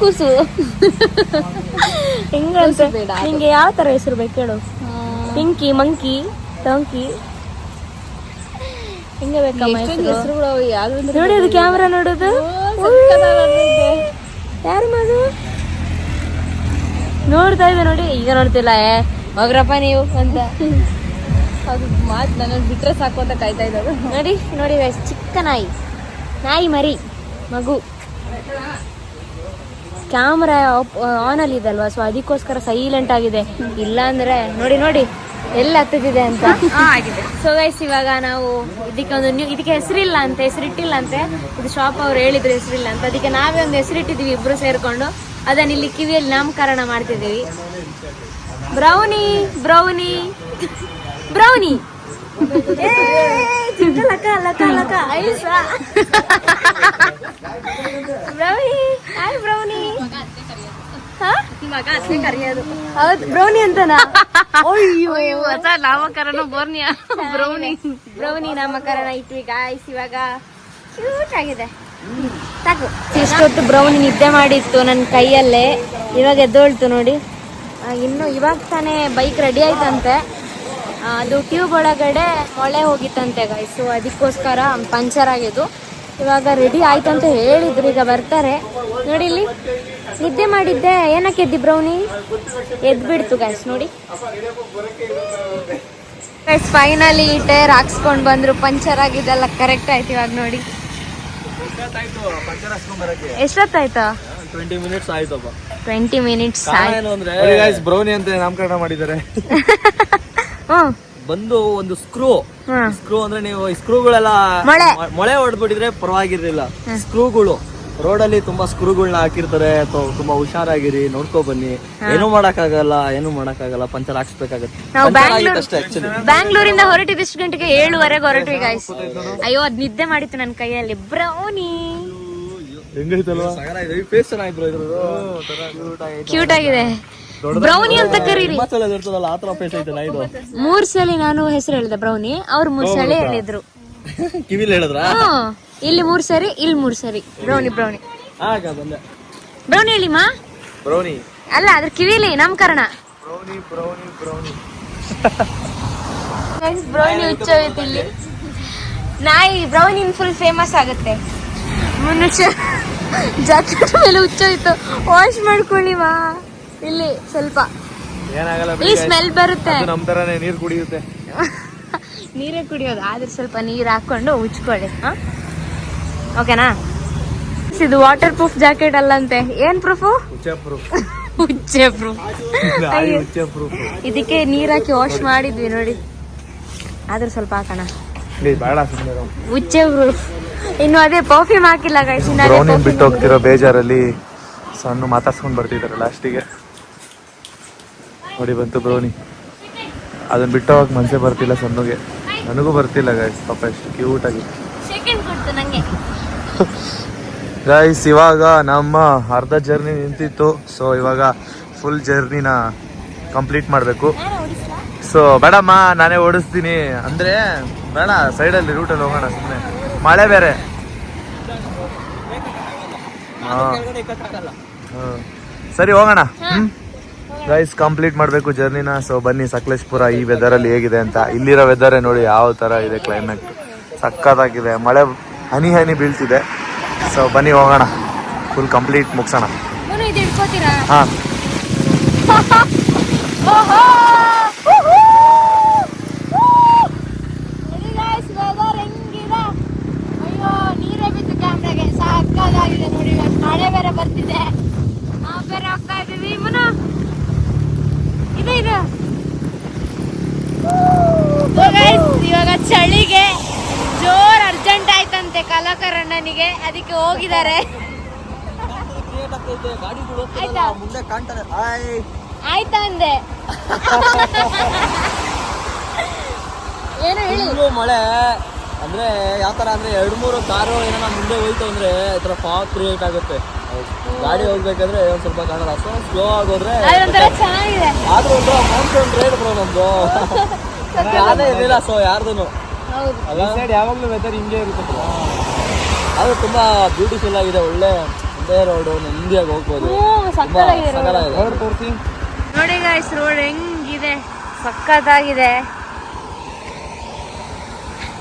ಕೂಸು ಹೆಂಗಂತ? ನಿಂಗೆ ಯಾವ ತರ ಹೆಸರು ಬೇಕು ಹೇಳು. ಪಿಂಕಿ ಮಂಕಿ ಟಂಕಿ ಹಿಂಗೆ ಬೇಕಮ್ಮ ಹೆಸರು? ನೋಡಿ ಅದು ಕ್ಯಾಮ್ರಾ ನೋಡೋದು. ಯಾರು ಮಗು? ನೋಡ್ತಾ ಇದೆ ನೋಡಿ ಈಗ ನೋಡ್ತಿಲ್ಲ ಏ. ಹೋಗ್ರಪ್ಪ ನೀವು ಅಂತ. ಅದು ಮಾತು ನನ್ನ ಬಿಟ್ರೆ ಸಾಕು ಅಂತ ಕಾಯ್ತಾ ಇದ್ದಾವೆ ನೋಡಿ ನೋಡಿ ಚಿಕ್ಕ ನಾಯಿ. ನಾಯಿ ಮರಿ ಮಗು. ಕ್ಯಾಮ್ರಾ ಆನ್ ಅಲ್ಲಿ ಅಲ್ವಾ? ಸೊ ಅದಕ್ಕೋಸ್ಕರ ಸೈಲೆಂಟ್ ಆಗಿದೆ. ಇಲ್ಲ ಅಂದ್ರೆ ನೋಡಿ ನೋಡಿ ಎಲ್ಲ ಹತ್ತಿದೆ ಅಂತ. ಸೊ ಗೈಸ್ ಇವಾಗ ನಾವು ಇದಕ್ಕೆ ಒಂದು ನ್ಯೂ ಇದಕ್ಕೆ ಹೆಸರಿಲ್ಲ ಅಂತ ಹೆಸರಿಟ್ಟಿಲ್ಲ ಅಂತೆ. ಇದು ಶಾಪ್ ಅವ್ರು ಹೇಳಿದ್ರು ಹೆಸರಿಲ್ಲ ಅಂತ. ಅದಕ್ಕೆ ನಾವೇ ಒಂದು ಹೆಸರಿಟ್ಟಿದ್ದೀವಿ ಇಬ್ರು ಸೇರ್ಕೊಂಡು. ಅದನ್ನ ಇಲ್ಲಿ ಕಿವಿಯಲ್ಲಿ ನಾಮಕರಣ ಮಾಡ್ತಿದ್ದೀವಿ. ಬ್ರೌನಿ ಬ್ರೌನಿ ಬ್ರೌನಿ ಏ, ಚಿಕ್ಕ ಲಕ ಲಕ ಲಕ. ಐಸ ಬ್ರೌನಿ ಹಾಯ್ ಬ್ರೌನಿ? ಹೌದು ಬ್ರೌನಿ ಅಂತನಾ? ಅಯ್ಯೋ. ಹೊಸ ನಾಮಕರಣ ಬೋರ್ನಿಯ. ಬ್ರೌನಿ ಬ್ರೌನಿ ನಾಮಕರಣ ಇಟ್ವಿ ಗಾಯ್ಸ್ ಇವಾಗ ಕ್ಯೂಟ್ ಆಗಿದೆ. ಸಾಕು ಇಷ್ಟೊತ್ತು ಬ್ರೌನಿ ನಿದ್ದೆ ಮಾಡಿತ್ತು ನನ್ನ ಕೈಯಲ್ಲೇ. ಇವಾಗ ಎದ್ದೋಳ್ತು ನೋಡಿ. ಇನ್ನು ಇವಾಗ ತಾನೇ ಬೈಕ್ ರೆಡಿ ಆಯ್ತಂತೆ. ಅದು ಟ್ಯೂಬ್ ಒಳಗಡೆ ಮೊಳೆ ಹೋಗಿತ್ತಂತೆ ಗಾಯ್ಸು ಅದಕ್ಕೋಸ್ಕರ ಪಂಚರ್ ಆಗಿದ್ದು. ಇವಾಗ ರೆಡಿ ಆಯ್ತಂತ ಹೇಳಿದ್ರು ಈಗ ಬರ್ತಾರೆ. ನೋಡಿ ಇಲ್ಲಿ ನಿದ್ದೆ ಮಾಡಿದ್ದೆ. ಏನಕ್ಕೆ ಎದ್ದಿ ಬ್ರೌನಿ ಎದ್ಬಿಡ್ತು ಗಾಯ್ಸ್ ನೋಡಿ. ಗೈಸ್ ಫೈನಲಿ ಟೈರ್ ಹಾಕ್ಸ್ಕೊಂಡು ಬಂದ್ರು. ಪಂಚರ್ ಆಗಿದ್ದೆಲ್ಲ ಕರೆಕ್ಟ್ ಆಯ್ತು ಇವಾಗ ನೋಡಿ. ಎಷ್ಟೊತ್ತಾಯ್ತಾ? ಟ್ವೆಂಟಿ ಮಿನಿಟ್ಸ್ ಆಯ್ತಪ್ಪ. ಟ್ವೆಂಟಿ ಮಿನಿಟ್ಸ್ ಆಯ್ತು. ಏನು ಅಂದ್ರೆ ಬ್ರೌನಿ ಅಂತ ನಾಮಕರಣ ಮಾಡಿದ್ದಾರೆ. ಹ್ಮ್. ಬಂದು ಒಂದು ಸ್ಕ್ರೂ ಸ್ಕ್ರೂ ಅಂದ್ರೆ ನೀವು ಈ ಸ್ಕ್ರೂಗಳೆಲ್ಲ ಮೊಳೆ. ಹೊಡೆದ್ಬಿಟ್ಟಿದ್ರೆ ಮೊಳೆ ಹೊಡ್ಬಿಟ್ಟಿದ್ರೆ ಪರವಾಗಿರ್ಲಿಲ್ಲ. ಸ್ಕ್ರೂಗಳು ರೋಡಲ್ಲಿ ತುಂಬಾ ಸ್ಕ್ರೂಗಳನ್ನ ಹಾಕಿರ್ತಾರೆ ಅಥವಾ ತುಂಬಾ ಹುಷಾರಾಗಿರಿ ನೋಡ್ಕೊ ಬನ್ನಿ. ಏನು ಮಾಡಕ್ಕಾಗಲ್ಲ ಏನು ಮಾಡಕ್ಕಾಗಲ್ಲ ಪಂಚರ್ ಹಾಕ್ಸ್ಬೇಕಾಗತ್ತೆ. ನಾವು ಬ್ಯಾಂಗ್ಳೂರ್ ಬ್ಯಾಂಗ್ಳೂರಿಂದ ಹೊರಟಿದ್ದು ಇಷ್ಟು ಗಂಟೆಗೆ ಏಳುವರೆಗೆ ಹೊರಟ್ವಿ ಗಾಯ್ಸ್ ಅಯ್ಯೋ ಅದ್ ನಿದ್ದೆ ಮಾಡಿತ್ತು ನನ್ನ ಕೈಯಲ್ಲಿ. ಬ್ರೌನಿ. ಕ್ಯೂಟ್ ಆಗಿದೆ. ಬ್ರೌನಿ ಅಂತ ಕರೀರಿ. ಮೂರ್ ಸಲ ನಾನು ಹೆಸರು ಹೇಳಿದೆ ಬ್ರೌನಿ. ಅವ್ರು ಮೂರ್ ಸಲ ಹೇಳಿದ್ರು. ಕಿವಿಲ್ ಹೇಳಿದ್ರ? ಇಲ್ಲಿ ಮೂರು ಸರಿ ಇಲ್ಲಿ ಮೂರು ಸರಿ. ಬ್ರೌನಿ ಬ್ರೌನಿ ಆಗ ಬಂದೆ. ಬ್ರೌನಿ ಹೇಳಿ ಮಾ? ಬ್ರೌನಿ ಅಲ್ಲ ಅದ್ರ ಕಿವಿಲಿ ನಮ್ ಬ್ರೌನಿ ಬ್ರೌನಿ ಬ್ರೌನಿ ಬ್ರೌನಿ ಹುಚ್ಚೋಯ್ತು ಇಲ್ಲಿ. ನಾಯಿ ಬ್ರೌನಿ ಫುಲ್ ಫೇಮಸ್ ಆಗುತ್ತೆ. ಮನುಷ್ಯ ಜಾಕೆಟ್ ಮೇಲೆ ಹುಚ್ಚೋಯ್ತು ವಾಶ್ ಮಾಡ್ಕೊಳ್ಳಿ ಮಾ. ಇಲ್ಲಿ ಸ್ವಲ್ಪ. ಏನಾಗಲ್ಲ ಈ ಸ್ಮೆಲ್ ಬರುತ್ತೆ. ನಮ್ಮ ನಮ್ ನೀರು ನೀರ್ ಕುಡಿಯುತ್ತೆ. ನೀರೇ ಕುಡಿಯೋದು ಆದ್ರೆ ಸ್ವಲ್ಪ ನೀರು ಹಾಕೊಂಡು ಉಚ್ಕೊಳ್ಳಿ ಹಾ? ಓಕೆನಾ? ಇದು ವಾಟರ್ ಪ್ರೂಫ್ ಜಾಕೆಟ್ ಅಲ್ಲಂತೆ. ಏನ್ ಪ್ರೂಫು ಹುಚ್ಚ ಪ್ರೂಫ್ ಇದಕ್ಕೆ ನೀರ್ ಹಾಕಿ ವಾಶ್ ಮಾಡಿದ್ವಿ ನೋಡಿ. ಆದ್ರೆ ಸ್ವಲ್ಪ ಹಾಕೋಣ. ಹುಚ್ಚೆ ಪ್ರೂಫ್ ಇನ್ನು ಅದೇ ಪರ್ಫ್ಯೂಮ್ ಹಾಕಿಲ್ಲ ಗೈಸ್ ಬಿಟ್ಟು ಹೋಗ್ತಿರೋ ಬೇಜಾರಲ್ಲಿ ಸಣ್ಣ ಮಾತಾಡ್ಸ್ಕೊಂಡ್ ಬರ್ತಿದಾರೆ ಲಾಸ್ಟಿಗೆ ನೋಡಿ ಬಂತು ಬ್ರೋನಿ ಅದನ್ನ ಬಿಟ್ಟು ಹೋಗಕ್ ಮನ್ಸೆ ಬರ್ತಿಲ್ಲ ಸಣ್ಣಗೆ. ನನಗೂ ಬರ್ತಿಲ್ಲ ಗೈಸ್ ಪಾಪ ಎಷ್ಟು ಕ್ಯೂಟ್ ಆಗಿ. ಗೈಸ್ ಇವಾಗ ನಮ್ಮ ಅರ್ಧ ಜರ್ನಿ ನಿಂತಿತ್ತು. ಸೊ ಇವಾಗ ಫುಲ್ ಜರ್ನಿನ ಕಂಪ್ಲೀಟ್ ಮಾಡಬೇಕು. ಸೊ ಬೇಡಮ್ಮ ನಾನೇ ಓಡಿಸ್ತೀನಿ. ಅಂದರೆ ಬೇಡ ಸೈಡಲ್ಲಿ ರೂಟಲ್ಲಿ ಹೋಗೋಣ ಸುಮ್ಮನೆ ಮಳೆ ಬೇರೆ. ಹಾಂ. ಸರಿ ಹೋಗೋಣ. ಗೈಸ್ ಕಂಪ್ಲೀಟ್ ಮಾಡಬೇಕು ಜರ್ನಿನ ಸೊ ಬನ್ನಿ ಸಕಲೇಶ್ಪುರ ಈ ವೆದರಲ್ಲಿ ಹೇಗಿದೆ ಅಂತ. ಇಲ್ಲಿರೋ ವೆದರೇ ನೋಡಿ ಯಾವ ಥರ ಇದೆ ಕ್ಲೈಮೇಟ್ ಸಕ್ಕತ್ತಾಗಿದೆ ಮಳೆ ಹನಿ ಹನಿ ಬೀಳ್ತಿದೆ. ಸೊ ಬನ್ನಿ ಹೋಗೋಣ. ಫುಲ್ ಕಂಪ್ಲೀಟ್ ಮುಗಿಸೋಣ. ಹಾಂ. ಇವಾಗ ಚಳಿಗೆ ಜೋರ್ ಅರ್ಜೆಂಟ್ ಆಯ್ತಂತೆ ಕಲಾಕರಣ್ಣನಿಗೆ ಅದಕ್ಕೆ ಹೋಗಿದ್ದಾರೆ. ಆಯ್ತಾ? ಅಂದೆ. ಏನು ಹೇಳಿ? ಮಳೆ. ಅಂದ್ರೆ ಯಾವ ತರ ಅಂದ್ರೆ ಎರಡ್ ಮೂರು ಕಾರು ಏನಾರ ಮುಂದೆ ಹೋಯ್ತು ಅಂದ್ರೆ ಈ ತರ ಫಾಗ್ ಕ್ರಿಯೇಟ್ ಆಗುತ್ತೆ. ಗಾಡಿ ಹೋಗ್ಬೇಕಾದ್ರೆ ಒಂದ್ ಸ್ವಲ್ಪ ಕಾಣಲ್ಲ ಸೊ ಸ್ಲೋ ಆಗೋದ್ರೆ ಆದ್ರೂ ಒಂದು ಮೌಂಟೇನ್ ಬರೋ ಬ್ರೋ ನಮ್ದು. ಯಾರೇ ಇರಲಿಲ್ಲ ಸೊ ಯಾರ್ದು ಹೌದು. ಸೈಡ್ ಯಾವಾಗಲೂ ವೆದರ್ ಹಿಂಗೆ ಇರುತ್ತೆ ಅದು ತುಂಬಾ ಬ್ಯೂಟಿಫುಲ್ ಆಗಿದೆ ಒಳ್ಳೆ ಒಂದೇ ರೋಡು ನೆಮ್ಮದಿಯಾಗಿ ಹೋಗ್ಬೋದು. ಸಕ್ಕತ್ತಾಗಿದೆ road. ಸಕ್ಕತ್ತಾಗಿದೆ. ತೋರಿಸಿ. ನೋಡಿ ಗಾಯ್ಸ್ ರೋಡ್ ಹೆಂಗಿದೆ ಸಖತ್ತಾಗಿದೆ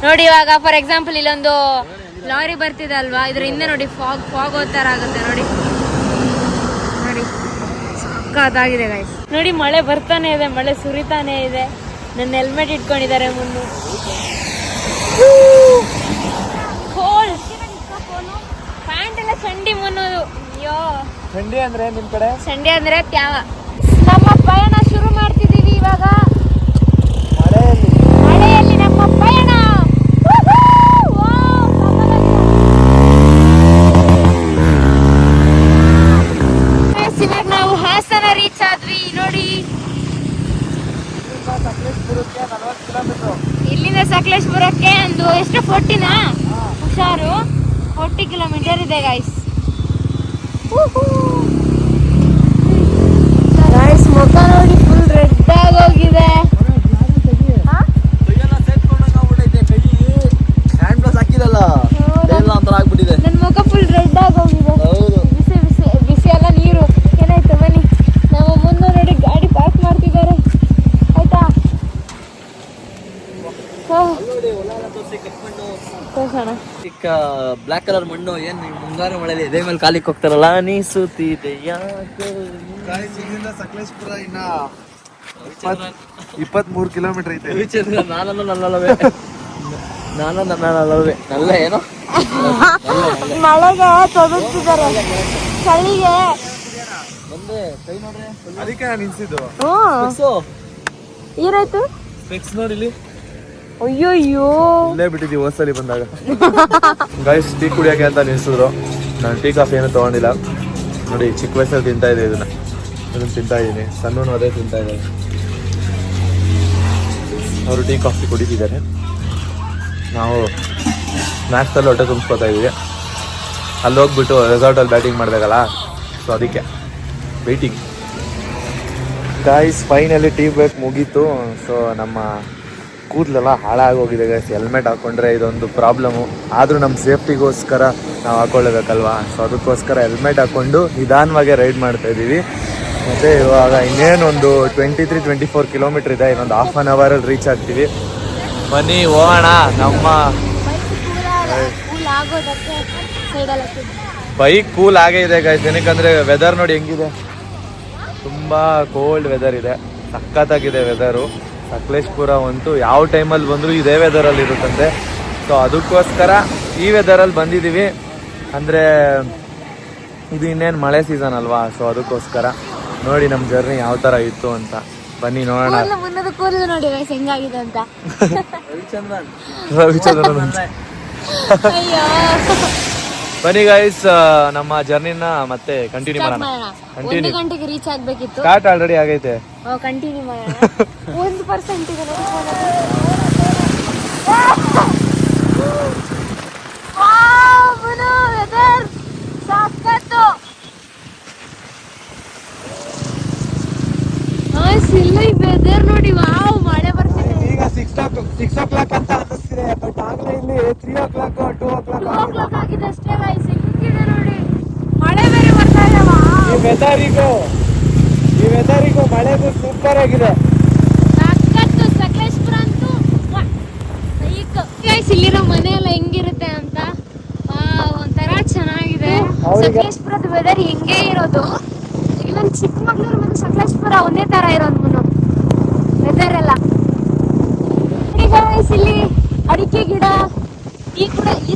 ನೋಡಿ ಇವಾಗ ಫಾರ್ ಎಕ್ಸಾಂಪಲ್ ಇಲ್ಲೊಂದು ಲಾರಿ ಬರ್ತಿದೆ ಅಲ್ವಾ? ಇದ್ರ ಹಿಂದೆ ನೋಡಿ ಫಾಗ್ ಫಾಗ್ ತರ ಆಗುತ್ತೆ ನೋಡಿ. ನೋಡಿ ಸಕ್ಕತ್ತಾಗಿದೆ ಗಾಯ್ಸ್ ನೋಡಿ ಮಳೆ ಬರ್ತಾನೆ ಇದೆ ಮಳೆ ಸುರಿತಾನೆ ಇದೆ. ನನ್ನ ಹೆಲ್ಮೆಟ್ ಇಟ್ಕೊಂಡಿದ್ದಾರೆ ಮುನ್ನು. ಕೋಲ್ಡ್ ಸಂಡಿ ಚಂಡಿ ಮುನ್ನೋದು. ಅಯ್ಯೋ. ಸಂಡಿ ಅಂದ್ರೆ ನಿಮ್ ಕಡೆ? ಸಂಡಿ ಅಂದ್ರೆ ತ್ಯಾವ. ನಮ್ಮ ಪಯಣ ಶುರು ಮಾಡ್ತಿದೀವಿ ಇವಾಗ. ಮಳೆಯಲ್ಲಿ. ಮಳೆಯಲ್ಲಿ ನಮ್ಮ ಪಯಣ. ಇವಾಗ ನಾವು ಹಾಸನ ರೀಚ್ ಆದ್ವಿ ನೋಡಿ. ಇಲ್ಲಿಂದ ಸಕಲೇಶ್ಪುರಕ್ಕೆ ಒಂದು ಎಷ್ಟು ಫೋರ್ಟಿನಾ? ಹುಷಾರು. ಫೋರ್ಟಿ ಕಿಲೋಮೀಟರ್ ಇದೆ ಗೈಸ್ ಗೈಸ್ ಮುಖ ನೋಡಿ ಫುಲ್ ರೆಡ್ ಆಗೋಗಿದೆ ಚಿಕ್ಕ ಬ್ಲಾಕ್ ಕಲರ್ ಮಣ್ಣು ಏನ್ ಮುಂಗಾರು ಮಳೆಯಲ್ಲಿ ಎದೆ ಮೇಲೆ ಕಾಲಿಕ್ ಹೋಗ್ತಾರಲ್ಲ ನೀ ಯಾಕೆ? ಸಕಲೇಶ್ಪುರ ಇನ್ನ ಇಪ್ಪತ್ಮೂರು ಕಿಲೋಮೀಟರ್ ಐತೆ. ನಾನು ನಲ್ಲಲ್ಲವೇ ನನ್ನಲ್ಲವೇ. ನಾನು ನಲ್ಲವೇ ನಲ್ಲ ಏನೋ? ಮಳೆಗೆ ತೊದಸ್ತಿದ್ದಾರೆ ಚಳಿಗೆ. ಬಂದೆ. ಕೈ ನೋಡ್ರೆ. ಅದಕ್ಕೆ ನಾನು ನಿಲ್ಸಿದ್ದು. ಹ್ಞೂ ಏನಾಯ್ತು? ಫಿಕ್ಸ್ ನೋಡಿ ಇಲ್ಲಿ ಅಯ್ಯೋಯ್ಯೋ. ಇಲ್ಲೇ ಬಿಟ್ಟಿದ್ದೀವಿ ಹೊಸಲಿ ಬಂದಾಗ. ಗೈಸ್ ಟೀ ಕುಡಿಯೋಕೆ ಅಂತ ನಿಲ್ಸಿದ್ರು. ನಾನು ಟೀ ಕಾಫಿ ಏನು ತೊಗೊಂಡಿಲ್ಲ. ನೋಡಿ, ಚಿಕ್ಕ ವಯಸ್ಸಲ್ಲಿ ತಿಂತಾ ಇದೆ ಇದನ್ನ. ಇದನ್ನು ತಿಂತಾ ಇದ್ದೀನಿ. ಸಣ್ಣನು ಅದೇ ತಿಂತಾ ಇದ್ದಾರೆ ಅವರು ಟೀ ಕಾಫಿ ಕುಡಿತಿದ್ದಾರೆ. ನಾವು ಸ್ನ್ಯಾಕ್ಸಲ್ಲಿ ಹೊಟ್ಟೆ ತುಂಬಿಸ್ಕೊತಾ ಇದ್ದೀವಿ. ಅಲ್ಲಿ ಹೋಗ್ಬಿಟ್ಟು ರೆಸಾರ್ಟಲ್ಲಿ ಬ್ಯಾಟಿಂಗ್ ಮಾಡಬೇಕಲ್ಲ ಸೊ ಅದಕ್ಕೆ. Waiting guys finally tea break ಮುಗೀತು. ಸೊ ನಮ್ಮ ಕೂದಲೆಲ್ಲ ಹಾಳಾಗೋಗಿದೆ ಗೈಸ್ ಹೆಲ್ಮೆಟ್ ಹಾಕೊಂಡ್ರೆ ಇದೊಂದು ಪ್ರಾಬ್ಲಮು ಆದರೂ ನಮ್ಮ ಸೇಫ್ಟಿಗೋಸ್ಕರ ನಾವು ಹಾಕ್ಕೊಳ್ಳಬೇಕಲ್ವಾ ಸೊ ಅದಕ್ಕೋಸ್ಕರ ಹೆಲ್ಮೆಟ್ ಹಾಕ್ಕೊಂಡು ನಿಧಾನವಾಗಿ ರೈಡ್ ಮಾಡ್ತಾ ಇದ್ದೀವಿ. ಮತ್ತು ಇವಾಗ ಇನ್ನೇನೊಂದು twenty three twenty four kilometre ಇದೆ. ಇನ್ನೊಂದು ಹಾಫ್ ಆನ್ ಅವರಲ್ಲಿ ರೀಚ್ ಆಗ್ತೀವಿ. ಬನ್ನಿ, ಹೋಗೋಣ. ನಮ್ಮ ಬೈಕ್ ಕೂಲ್ ಆಗೇ ಇದೆ ಗೈಸ್ ಏನಕ್ಕಂದ್ರೆ ವೆದರ್ ನೋಡಿ ಹೆಂಗಿದೆ? ತುಂಬ ಕೋಲ್ಡ್ ವೆದರ್ ಇದೆ. ಸಕ್ಕತ್ತಾಗಿದೆ ವೆದರು ಸಕಲೇಶ್ಪುರ ಅಂತೂ ಯಾವ ಟೈಮಲ್ಲಿ ಬಂದರೂ ಇದೇ ವೆದರಲ್ಲಿ ಇರುತ್ತಂತೆ. ಸೊ ಅದಕ್ಕೋಸ್ಕರ ಈ ವೆದರಲ್ಲಿ ಬಂದಿದ್ದೀವಿ. ಅಂದರೆ ಇದು ಇನ್ನೇನು ಮಳೆ ಸೀಸನ್ ಅಲ್ವಾ? ಸೊ ಅದಕ್ಕೋಸ್ಕರ ನೋಡಿ ನಮ್ಮ ಜರ್ನಿ ಯಾವ ಥರ ಇತ್ತು ಅಂತ. ಬನ್ನಿ ನೋಡೋಣ. ರವಿಚಂದ್ರನ್. ರವಿಚಂದ್ರನ್ ಅಂತ. ಅಯ್ಯೋ. ಬನ್ನಿ ಗೈಸ್ ನಮ್ಮ ಜರ್ನಿನ ಮತ್ತೆ ಕಂಟಿನ್ಯೂ ಮಾಡೋಣ. ಮಾಡೋಣ. ಒಂದು ಕಂಟಿನ್ಯೂ ಗಂಟೆಗೆ ರೀಚ್ ಆಗ್ಬೇಕಿತ್ತು. ಸ್ಟಾರ್ಟ್ ಆಲ್ರೆಡಿ ಆಗೈತೆ. ಕಂಟಿನ್ಯೂ ಮಾಡೋಣ. ಒಂದು ಪರ್ಸೆಂಟ್ ಇದೆ ನೋಡಿ phone ಅಲ್ಲಿ. Wow, Manu, weather. ಸಖತ್ತು. Guys, ಇಲ್ಲಿ weather ನೋಡಿ ವಾವ್ ಮಳೆ ಸಿಕ್ಸ್ ಸಿಕ್ಸ್ ಓ ಕ್ಲಾಕ್ ಅಂತ ಅನ್ನಿಸ್ತಿದೆ ಬಟ್ ಆಗಲೇ ಇಲ್ಲಿ three o'clock two o'clock ಆಗಿದೆ ಅಷ್ಟೇ guys, ಹೆಂಗಿದೆ ನೋಡಿ? ಮಳೆ ಬೇರೆ ಬರ್ತಾ ಇದೆ ಈ ವೆದರಿಗೂ ಈ ವೆದರಿಗೂ ಮಳೆದು ಸೂಪರ್ ಆಗಿದೆ. ಸಖತ್ತು ಸಕಲೇಶ್ಪುರ ಅಂತೂ ಗೈಸ್ ಇಲ್ಲಿರೋ ಮನೆ ಎಲ್ಲ ಹೆಂಗಿರುತ್ತೆ ಅಂತ? ಒಂಥರ ಚೆನ್ನಾಗಿದೆ. ಸಕಲೇಶ್ಪುರದ ವೆದರ್ ಹೆಂಗೆ ಇರೋದು? ಈಗ ಚಿಕ್ಕಮಗಳೂರು ಮತ್ತೆ ಮತ್ತು ಸಕಲೇಶ್ಪುರ ಒಂದೇ ತರ ಇರೋದು ಮುನ್ನು ವೆದರ್ ಎಲ್ಲ ಈಗ guys ಇಲ್ಲಿ ಅಡಿಕೆ ಗಿಡ ಈ ಕೂಡ ಈ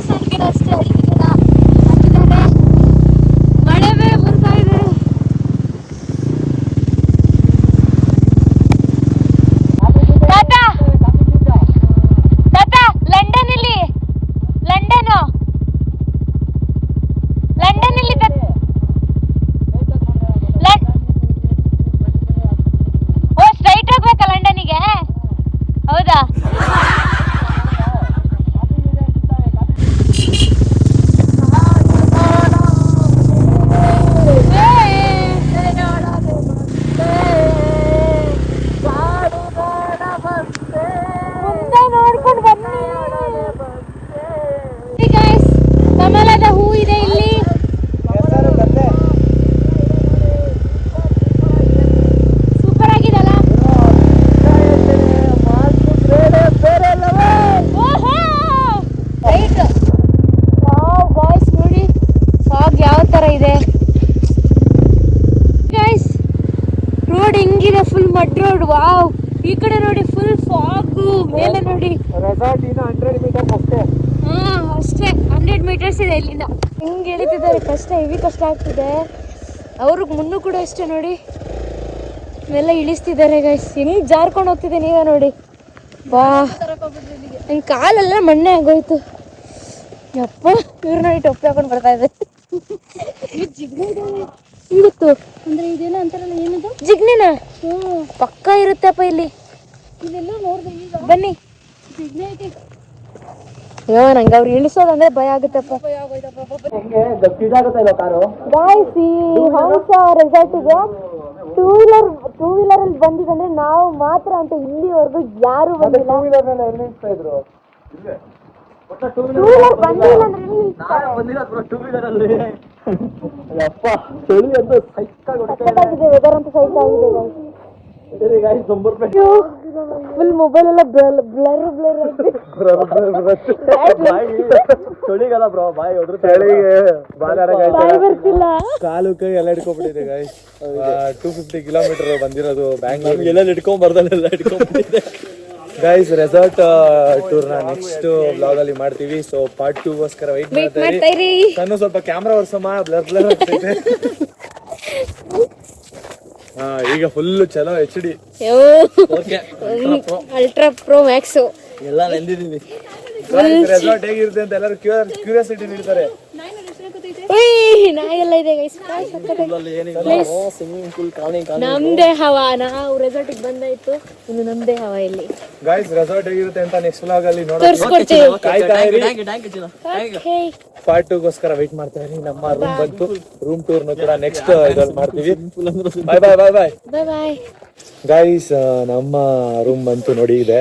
Tómala ಹೆವಿ ಕಷ್ಟ ಆಗ್ತಿದೆ. ಅವ್ರಿಗೆ ಮುನ್ನು ಕೂಡ ಅಷ್ಟೇ ನೋಡಿ. ಎಲ್ಲ ಇಳಿಸ್ತಿದ್ದಾರೆ ಗೈಸ್ ಹೆಂಗೆ ಜಾರ್ಕೊಂಡು ಹೋಗ್ತಿದೆ ನೀವೇ ನೋಡಿ. ಬಾ ನನ್ನ ಕಾಲೆಲ್ಲ ಮಣ್ಣೆ ಆಗೋಯ್ತು. ಯಪ್ಪ ಇವ್ರು ನೋಡಿ ಟೊಪ್ಪಿ ಹಾಕೊಂಡು ಬರ್ತಾ ಇದೆ ಇಳಿತು ಅಂದ್ರೆ ಇದೇನೋ ಅಂತಾರಲ್ಲ ಏನಿದು? ಜಿಗ್ನಿನ? ಪಕ್ಕ ಇರುತ್ತಪ್ಪ ಇಲ್ಲಿ. ಇದೆಲ್ಲ ನೋಡ್ದೆ ಬನ್ನಿ. ಜಿಗ್ನೆ ಐತಿ ಅಯ್ಯೋ ನಂಗೆ ಅವ್ರು ಇಳಿಸೋದಂದ್ರೆ ಭಯ ಆಗುತ್ತಪ್ಪ. ಗಾಯ್ಸ್ ಈ ಹಂಸ ರೆಸಾರ್ಟಿಗೆ ಟೂ ವೀಲರ್ ಟೂ ವೀಲರ್ ಅಲ್ಲಿ ಬಂದಿದ್ದಂದ್ರೆ ನಾವು ಮಾತ್ರ ಅಂತ ಇಲ್ಲಿವರೆಗೂ ಯಾರು ಬಂದಿಲ್ಲ. ಟೂ ವೀಲರ್ ಬಂದಿಲ್ಲ. ಅಂದ್ರೆ ವೆದರ್ ಅಂತ ಸೈಕ್ ಆಗಿದೆ ಫುಲ್ ಮೊಬೈಲ್ ಎಲ್ಲ ಬ್ಲರ್ ಬ್ಲರ್ ಚಳಿಗಲ್ಲ ಬ್ರೋ ಬಾಯಿ ಹೊಡ್ರು ಚಳಿಗೆ ಬಾಯ್ ಬರ್ತಿಲ್ಲ. ಕಾಲು ಕೈ ಎಲ್ಲ ಹಿಡ್ಕೊಂಡ್ಬಿಟ್ಟಿದೆ ಗಾಯ್ಸ್ ಟೂ ಫಿಫ್ಟಿ ಕಿಲೋಮೀಟರ್ ಬಂದಿರೋದು ಬ್ಯಾಂಗ್ಳೂರ್ ಎಲ್ಲ ಹಿಡ್ಕೊಂಡ್ ಬರ್ದಲ್ಲೆಲ್ಲ ಹಿಡ್ಕೊಂಡ್ಬಿಟ್ಟಿದೆ. ಗೈಸ್ ರೆಸಾರ್ಟ್ ಟೂರ್ನ ನೆಕ್ಸ್ಟ್ ಬ್ಲಾಗ್ ಅಲ್ಲಿ ಮಾಡ್ತೀವಿ. ಸೊ ಪಾರ್ಟ್ ಟೂ ಗೋಸ್ಕರ ವೈಟ್ ಮಾಡ್ತಾ ನಾನು ಸ್ವಲ್ಪ ಕ್ಯಾಮ್ರಾ ವರ್ಸಮ್ಮ ಬ್ಲರ್ ಬ್ಲರ್ ಆಗ್ತೈತೆ. ಈಗ ಫುಲ್ ಚಲೋ H D ultra pro max ಎಲ್ಲ ನೆಂದಿದೀವಿ ರೆಸಾರ್ಟ್ ಹೇಗಿರುತ್ತೆ ಅಂತ ಎಲ್ಲರೂ ಕ್ಯೂರಿಯಾಸಿಟಿ ನೀಡ್ತಾರೆ. ನಾಯೆಲ್ಲ ಇದೆ ಗೈಸ್ ನಮ್ದೇ ಹವಾ. ನಾವು ರೆಸಾರ್ಟಿಗೆ ಬಂದಾಯ್ತು. ಇನ್ನು ನಮ್ದೇ ಹವಾ ಇಲ್ಲಿ. ಗಾಯ್ಸ್ ರೆಸಾರ್ಟ್ ಹೇಗಿರುತ್ತೆ ಅಂತ ನೆಕ್ಸ್ಟ್ ವ್ಲಾಗ್ ಅಲ್ಲಿ ನೋಡೋಣ. ಪಾರ್ಟ್ ಕಾಯ್ತಾ ಗೋಸ್ಕರ ವೇಟ್ ಮಾಡ್ತಾ ಇರಿ. ನಮ್ಮ ರೂಮ್ ಬಂತು. ರೂಮ್ ಟೂರ್ ಕೂಡ ನೆಕ್ಸ್ಟ್ ಇದ್ರಲ್ಲಿ ಮಾಡ್ತೀವಿ. ಬಾಯ್ bye bye bye bye bye guys ನಮ್ಮ ರೂಮ್ ಬಂತು ನೋಡಿ ಇದೆ.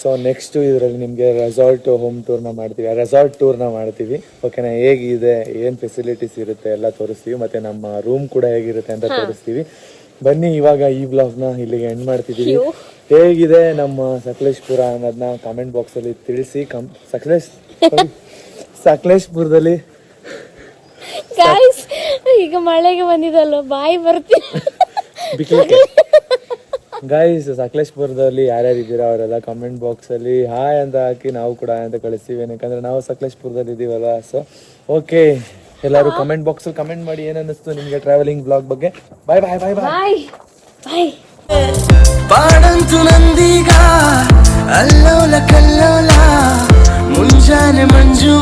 ಸೊ ನೆಕ್ಸ್ಟು ಇದರಲ್ಲಿ ನಿಮಗೆ ರೆಸಾರ್ಟ್ ಹೋಮ್ ಟೂರ್ನ ಮಾಡ್ತೀವಿ. ಆ ರೆಸಾರ್ಟ್ ಟೂರ್ನ ಮಾಡ್ತೀವಿ. ಓಕೆನಾ ಹೇಗಿದೆ? ಏನು ಫೆಸಿಲಿಟೀಸ್ ಇರುತ್ತೆ? ಎಲ್ಲ ತೋರಿಸ್ತೀವಿ. ಮತ್ತು ನಮ್ಮ ರೂಮ್ ಕೂಡ ಹೇಗಿರುತ್ತೆ ಅಂತ ತೋರಿಸ್ತೀವಿ. ಬನ್ನಿ ಇವಾಗ ಈ ಬ್ಲಾಗ್ನ ಇಲ್ಲಿಗೆ ಎಂಡ್ ಮಾಡ್ತಿದ್ದೀವಿ. ಹೇಗಿದೆ ನಮ್ಮ ಸಕಲೇಶ್ಪುರ ಅನ್ನೋದನ್ನ ಕಾಮೆಂಟ್ ಬಾಕ್ಸಲ್ಲಿ ತಿಳಿಸಿ. ಕಮ್ ಸಕಲೇಶ್ ಸಕಲೇಶ್ಪುರದಲ್ಲಿ ಈಗ ಮಳೆಗೆ ಬಂದಿದ್ದಲ್ಲ ಬಾಯಿ ಬರ್ತೀನಿ ಬಿಕ್ಲಿಕ್ಕೆ. ಗೈಸ್ ಸಕಲೇಶ್ಪುರದಲ್ಲಿ ಯಾರ್ಯಾರು ಇದ್ದೀರಾ ಅವರೆಲ್ಲ ಕಮೆಂಟ್ ಬಾಕ್ಸ್ ಅಲ್ಲಿ ಹಾಯ್ ಅಂತ ಹಾಕಿ ನಾವು ಕೂಡ ಹಾಯ್ ಅಂತ ಕಳಿಸ್ತೀವಿ. ಯಾಕಂದ್ರೆ ನಾವು ಸಕಲೇಶ್ಪುರದಲ್ಲಿ ಇದ್ದೀವಲ್ಲ ಸೊ ಓಕೆ ಎಲ್ಲರೂ ಕಮೆಂಟ್ ಬಾಕ್ಸ್ ಅಲ್ಲಿ ಕಮೆಂಟ್ ಮಾಡಿ ಏನು ಅನ್ನಿಸ್ತು ನಿಮ್ಗೆ ಟ್ರಾವೆಲಿಂಗ್ ಬ್ಲಾಗ್ ಬಗ್ಗೆ? ಬಾಯ್ ಬಾಯ್ ಬಾಯ್ ಬಾಯ್ ಬಾಯ್ ಪಾಡಂತು ನಂದೀಗ ಅಲ್ಲೋಲ ಕಲ್ಲೋಲ ಮುಂಜಾನೆ ಮಂಜು